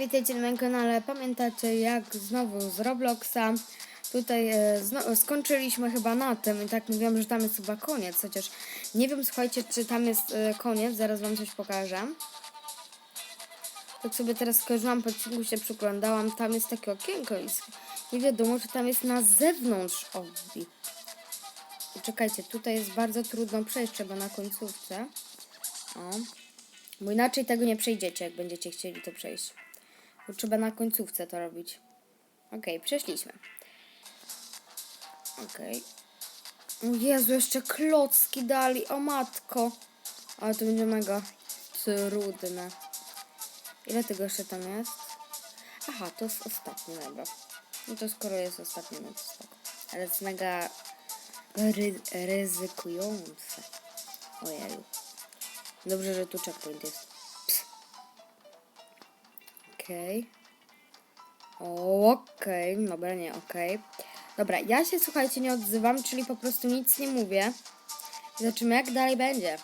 witajcie na moim kanale. Pamiętacie jak znowu z Robloxa tutaj e, skończyliśmy chyba na tym i tak mówiłam, że tam jest chyba koniec, chociaż nie wiem, słuchajcie, czy tam jest e, koniec, zaraz wam coś pokażę. Tak sobie teraz skojarzyłam, po odcinku się przyglądałam, tam jest takie okienko i nie wiadomo, czy tam jest na zewnątrz obi. Czekajcie, tutaj jest bardzo trudno przejść, trzeba na końcówce. O. Bo inaczej tego nie przejdziecie, jak będziecie chcieli to przejść. Bo trzeba na końcówce to robić. Okej, przeszliśmy. Okej. O Jezu, jeszcze klocki dali, o matko. Ale to będzie mega trudne. Ile tego jeszcze tam jest? Aha, to jest ostatni dobra. No to skoro jest ostatni, no to spoko. Ale jest mega ry ryzykujące. Ojeju. Dobrze, że tu checkpoint jest. Okej. Okej, dobra, nie, okej. Dobra, ja się słuchajcie nie odzywam, czyli po prostu nic nie mówię. Zobaczymy jak dalej będzie.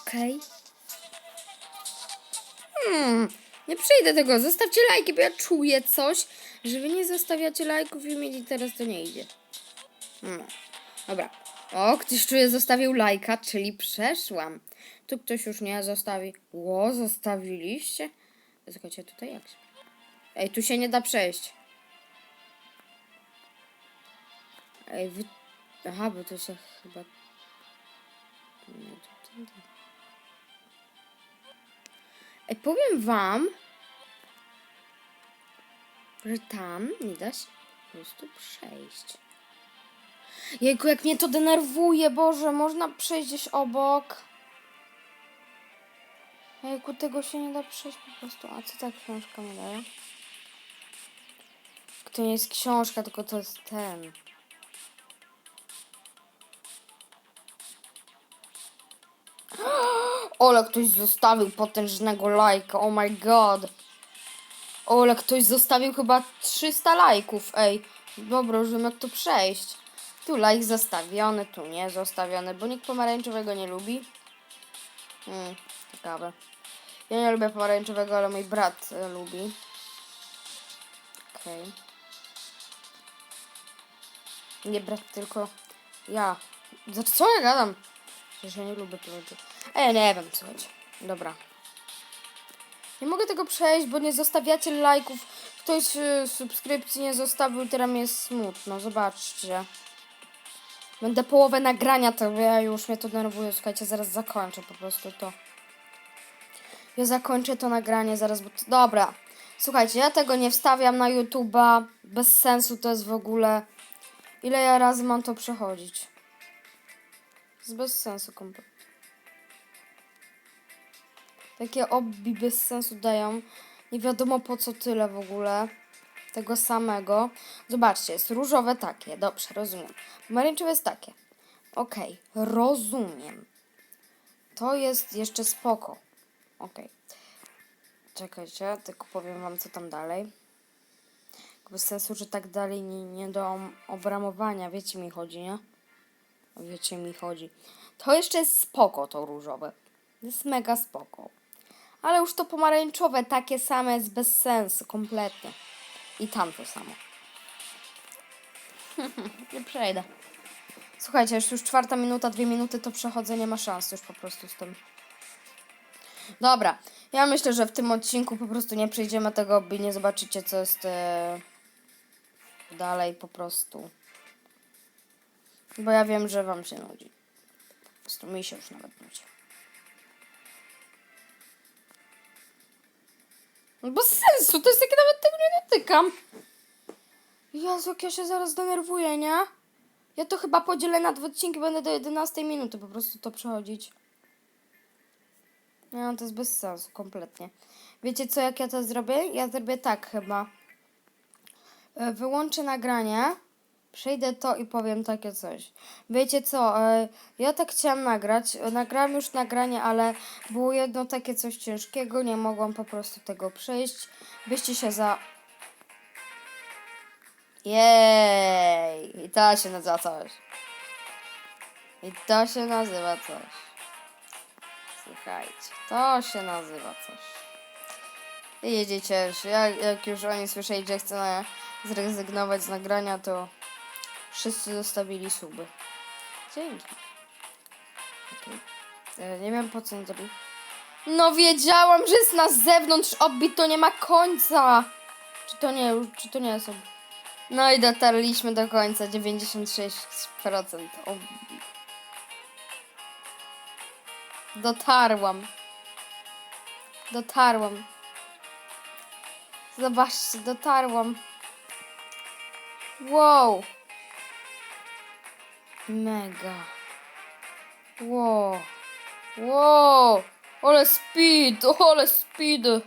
Okej. Hmm, nie przejdę tego. Zostawcie lajki, bo ja czuję coś, że wy nie zostawiacie lajków i mi teraz to nie idzie. No. Dobra. O, ktoś czuje zostawił lajka, czyli przeszłam. Tu ktoś już nie zostawi. Ło, zostawiliście? Słuchajcie, tutaj jak się... Ej, tu się nie da przejść. Ej, wy... Aha, bo to się chyba... Ej, powiem wam, że tam nie da się po prostu przejść. Jejku, jak mnie to denerwuje, Boże, można przejść gdzieś obok. Jejku, tego się nie da przejść po prostu. A co ta książka mi daje? To nie jest książka, tylko to jest ten. Ole, ktoś zostawił potężnego lajka, oh my god. Ole, ktoś zostawił chyba 300 lajków, ej. Dobra, już jak to przejść. Tu like zostawiony, tu nie zostawiony, bo nikt pomarańczowego nie lubi. Hmm, ciekawe. Ja nie lubię pomarańczowego, ale mój brat e, lubi. Okej. Nie brat, tylko ja. Znaczy, co ja gadam? Że ja nie lubię pomarańczowego. A ja nie wiem, słuchajcie. Dobra. Nie mogę tego przejść, bo nie zostawiacie lajków. Ktoś y, subskrypcji nie zostawił, teraz mi jest smutno. Zobaczcie. Będę połowę nagrania, to ja już mnie to denerwuje. Słuchajcie, zaraz zakończę po prostu to. Ja zakończę to nagranie zaraz, bo... Dobra. Słuchajcie, ja tego nie wstawiam na YouTube'a. Bez sensu to jest w ogóle... Ile ja razy mam to przechodzić? jest bez sensu kompletnie. Takie obbi bez sensu dają. Nie wiadomo po co tyle w ogóle. Tego samego. Zobaczcie, jest różowe takie. Dobrze, rozumiem. Pomarańczowe jest takie. Okej, rozumiem. To jest jeszcze spoko. Okej. Czekajcie, tylko powiem wam co tam dalej. Bez sensu, że tak dalej nie, nie do obramowania. Wiecie mi chodzi, nie? Wiecie mi chodzi. To jeszcze jest spoko, to różowe. Jest mega spoko. Ale już to pomarańczowe, takie same jest bez sensu, kompletnie. I tam to samo. nie przejdę. Słuchajcie, już czwarta minuta, dwie minuty to przechodzenie ma szans już po prostu z tym. Dobra, ja myślę, że w tym odcinku po prostu nie przejdziemy tego, by nie zobaczycie co jest e, dalej po prostu. Bo ja wiem, że wam się nudzi. Po prostu mi się już nawet nudzi. Bez sensu, to jest takie nawet tego nie dotykam. Jezu, jak ja się zaraz denerwuję, nie? Ja to chyba podzielę na dwa odcinki, będę do 11 minuty po prostu to przechodzić. Nie, no to jest bez sensu, kompletnie. Wiecie co, jak ja to zrobię? Ja zrobię tak chyba. E, Wyłączę nagranie, przejdę to i powiem takie coś. Wiecie co, e, ja tak chciałam nagrać. E, Nagrałam już nagranie, ale było jedno takie coś ciężkiego, nie mogłam po prostu tego przejść. Byście się za... Jej! I to się nazywa coś. I to się nazywa coś. Słuchajcie, to się nazywa coś. I jedziecie, jak, jak już oni słyszeli, że chcę zrezygnować z nagrania, to wszyscy zostawili suby. Dzięki. Okej. E, Nie wiem po co on zrobił. No wiedziałam, że jest na zewnątrz obit, to nie ma końca. Czy to nie, czy to nie jest obit? No i dotarliśmy do końca, 96% obit. Dotarłam. Dotarłam. Zobaczcie, dotarłam. Wow. Mega. Wow. Wow. Ale speed, ale speed.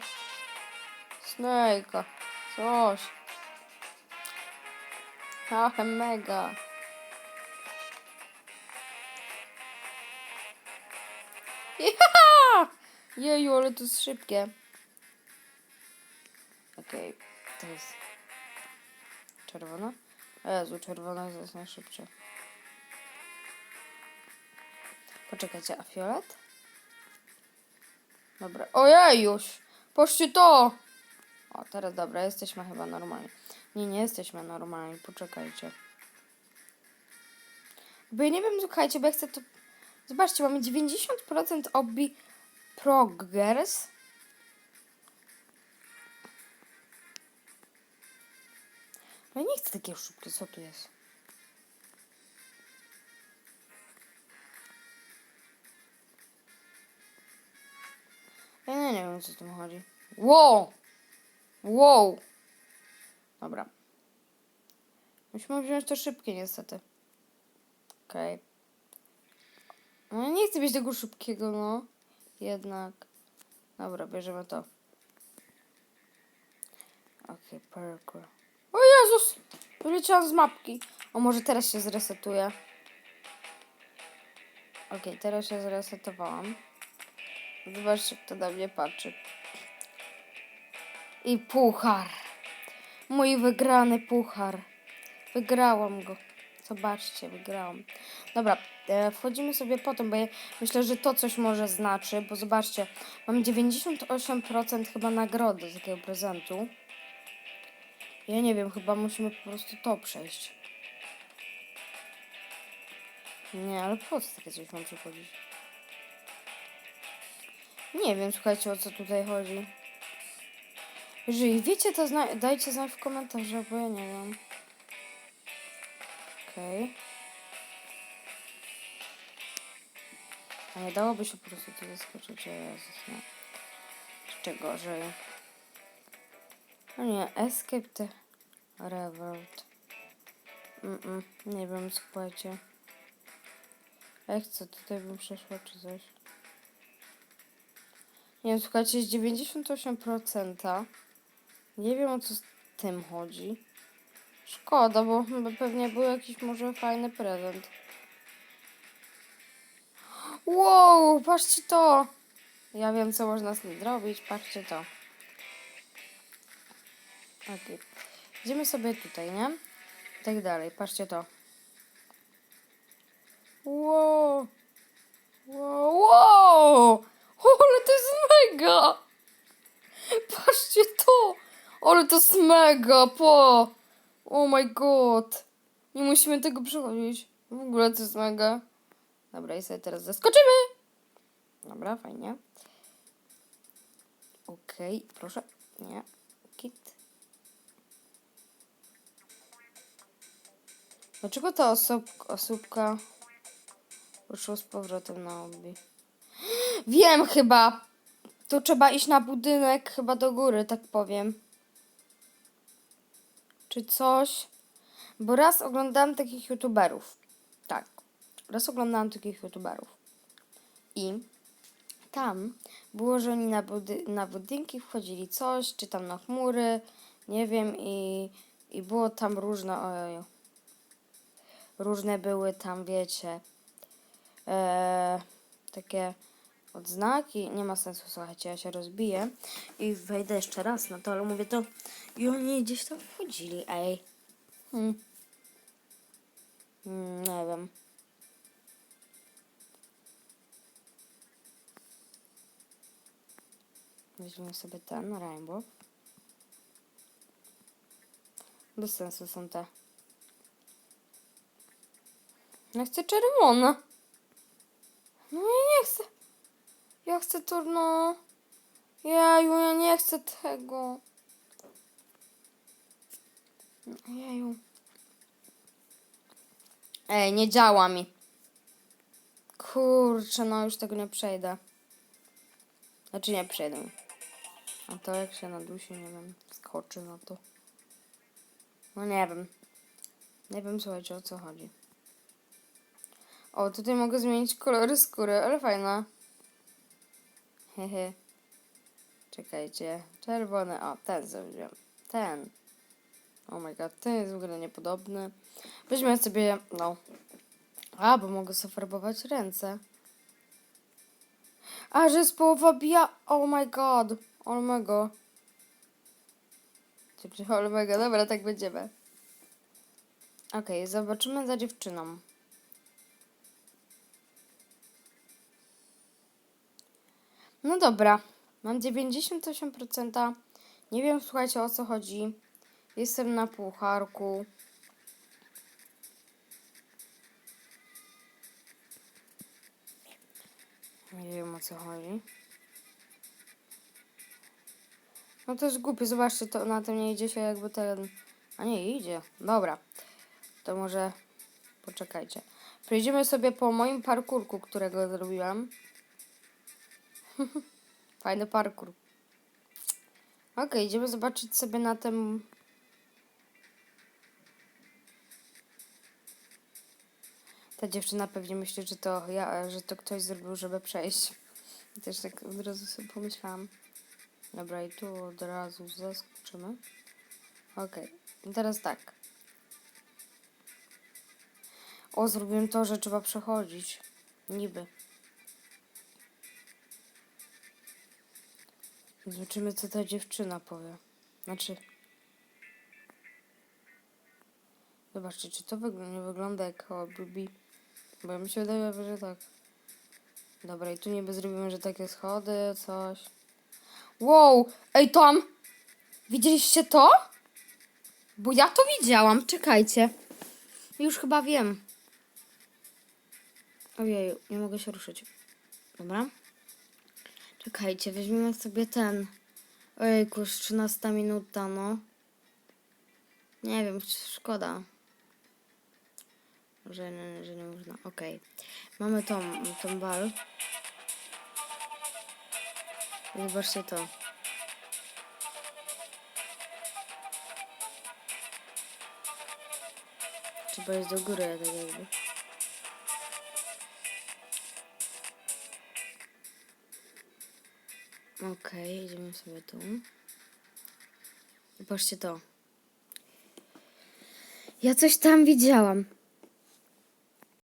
Snake'a. Coś. Ale mega. Jeju, ale to jest szybkie. Okej, to jest czerwona. Jezu, czerwona jest najszybciej. Poczekajcie, a fiolet? Dobra, ojej już! Poszcie to! O, teraz dobra, jesteśmy chyba normalni. Nie, nie jesteśmy normalni, poczekajcie. Bo ja nie wiem, słuchajcie, bo ja chcę to... Zobaczcie, mamy 90% obi progress. No ja nie chcę takiego szybkiego, co tu jest? Ja nie, nie wiem, o co tu chodzi. Wow! Wow! Dobra. Musimy wziąć to szybkie, niestety. Okej. No ja nie chcę mieć tego szybkiego, no. Jednak. Dobra, bierzemy to. Okej, parkour. O Jezus! Wyleciałam z mapki. O, może teraz się zresetuje. Okej, teraz się zresetowałam. Zobaczcie, kto na mnie patrzy. I puchar. Mój wygrany puchar. Wygrałam go. Zobaczcie, wygrałam. Dobra, e, wchodzimy sobie potem, bo ja myślę, że to coś może znaczy, bo zobaczcie, mam 98% chyba nagrody z takiego prezentu. Ja nie wiem, chyba musimy po prostu to przejść. Nie, ale po co takie coś mam przychodzić? Nie wiem, słuchajcie, o co tutaj chodzi. Jeżeli wiecie, to zna- dajcie znać w komentarzach, bo ja nie wiem. Okej. A nie dałoby się po prostu to zaskoczyć, o Jezus, no. Jeszcze gorzej. No nie, Escape the Revolt. Mm, -mm nie wiem, słuchajcie. Jak co, tutaj bym przeszła czy coś? Nie wiem, słuchajcie, jest 98%. Nie wiem, o co z tym chodzi. Szkoda, bo pewnie był jakiś może fajny prezent. Wow, patrzcie to! Ja wiem, co można z tym zrobić. Patrzcie to. Okej. Idziemy sobie tutaj, nie? I tak dalej. Patrzcie to. Wow! Wow! wow! O, ale to jest mega! Patrzcie to! Ale to jest mega, po! Oh my god! Nie musimy tego przechodzić. W ogóle to jest mega. Dobra, i sobie teraz zaskoczymy! Dobra, fajnie. Okej, proszę. Nie. Kit. Dlaczego ta osób, osóbka ruszyła z powrotem na obi? Wiem chyba! Tu trzeba iść na budynek, chyba do góry, tak powiem. Czy coś? Bo raz oglądałam takich youtuberów. Tak. Raz oglądałam takich youtuberów. I tam było, że oni na, budy na budynki wchodzili coś, czy tam na chmury, nie wiem, i, i było tam różne, ojojo. Różne były tam, wiecie, e, takie odznaki. Nie ma sensu, słuchajcie, ja się rozbiję i wejdę jeszcze raz na to, ale mówię to i oni gdzieś tam wchodzili, ej. Hmm. Hmm, nie wiem. Weźmiemy sobie ten rainbow. Bez sensu są te. Ja chcę czerwone. No ja nie chcę. Ja chcę to, no. Jaju, ja nie chcę tego. Jeju. Ej, nie działa mi. Kurczę, no już tego nie przejdę. Znaczy nie przejdę. A to jak się nadusi, nie wiem, skoczy na to. No nie wiem. Nie wiem, słuchajcie, o co chodzi. O, tutaj mogę zmienić kolory skóry, ale fajna. Hehe. Czekajcie. Czerwony. O, ten zrobiłem. Ten. Oh my god, ten jest w ogóle niepodobny. Weźmy sobie, no. A, bo mogę farbować ręce. A, że jest połowa bia... Oh my god. Olmego. Czy Olmego, dobra, tak będziemy. Okej, zobaczymy za dziewczyną. No dobra, mam 98%. Nie wiem, słuchajcie, o co chodzi. Jestem na pucharku. Nie wiem, o co chodzi. No to jest głupie, zobaczcie, to na tym nie idzie się jakby ten... A nie, idzie. Dobra. To może... Poczekajcie. Przejdziemy sobie po moim parkurku, którego zrobiłam. Fajny parkour. Okej, idziemy zobaczyć sobie na tym. Ta dziewczyna pewnie myśli, że to ja, że to ktoś zrobił, żeby przejść. I też tak od razu sobie pomyślałam. Dobra, i tu od razu zaskoczymy. I teraz tak. O, zrobiłem to, że trzeba przechodzić. Niby. Zobaczymy, co ta dziewczyna powie. Znaczy... Zobaczcie, czy to wygl- nie wygląda jak Bibi. Bo mi się wydaje, że tak. Dobra, i tu niby zrobimy, że takie schody, coś. Wow! Ej, Tom! Widzieliście to? Bo ja to widziałam. Czekajcie. Już chyba wiem. Ojej, nie mogę się ruszyć. Dobra. Czekajcie, weźmiemy sobie ten. Ojejku, już 13 minuta, no. Nie wiem, szkoda. Że że nie można. Okej. Mamy tą, tą bal. Zobaczcie to. Trzeba iść do góry, tak jakby. Okej, idziemy sobie tu. Patrzcie to. Ja coś tam widziałam.